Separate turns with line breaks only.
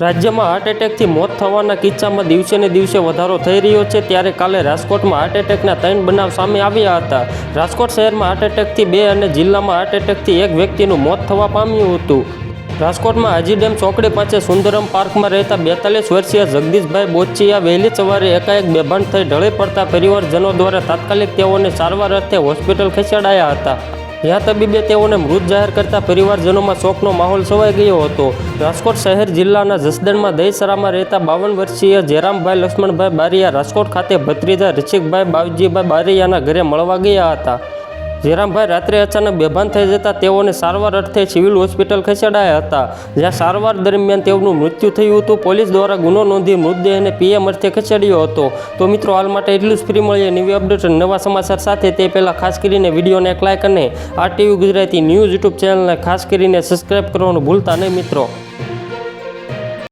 રાજ્યમાં હાર્ટ એટેકથી મોત થવાના કિસ્સામાં દિવસે ને દિવસે વધારો થઈ રહ્યો છે, ત્યારે કાલે રાજકોટમાં હાર્ટ એટેકના ત્રણ બનાવ સામે આવ્યા હતા. રાજકોટ શહેરમાં હાર્ટ એટેકથી બે અને જિલ્લામાં હાર્ટ એટેકથી એક વ્યક્તિનું મોત થવા પામ્યું હતું. રાજકોટમાં હાજી ડેમ ચોકડી પાસે સુંદરમ પાર્કમાં રહેતા બેતાલીસ વર્ષીય જગદીશભાઈ બોચિયા વહેલી સવારે એકાએક બેભાન થઈ ઢળી પડતા પરિવારજનો દ્વારા તાત્કાલિક તેઓને સારવાર અર્થે હોસ્પિટલ ખસેડાયા હતા. જ્યાં તબીબે તેઓને મૃત જાહેર કરતા પરિવારજનોમાં શોકનો માહોલ છવાઈ ગયો હતો. રાજકોટ શહેર જિલ્લાના જસદણમાં દહીસરામાં રહેતા બાવન વર્ષીય જેરામભાઈ લક્ષ્મણભાઈ બારિયા રાજકોટ ખાતે ભત્રીજા ઋષિકભાઈ બાવજીભાઈ બારિયાના ઘરે મળવા ગયા હતા. જેરામભાઈ રાત્રે અચાનક બેભાન થઈ જતા તેઓને સારવાર અર્થે સિવિલ હોસ્પિટલ ખસેડાયા હતા. જ્યાં સારવાર દરમિયાન તેઓનું મૃત્યુ થયું હતું. પોલીસ દ્વારા ગુનો નોંધી મૃતદેહને પીએમ અર્થે ખસેડ્યો હતો. તો મિત્રો, હાલ માટે એટલું જ. ફ્રી મળીએ નવી અપડેટ નવા સમાચાર સાથે. તે પહેલાં ખાસ કરીને વિડીયોને એક લાઇક અને આ ટીવી ગુજરાતી ન્યૂઝ યુટ્યુબ ચેનલને ખાસ કરીને સબસ્ક્રાઇબ કરવાનું ભૂલતા નહીં મિત્રો.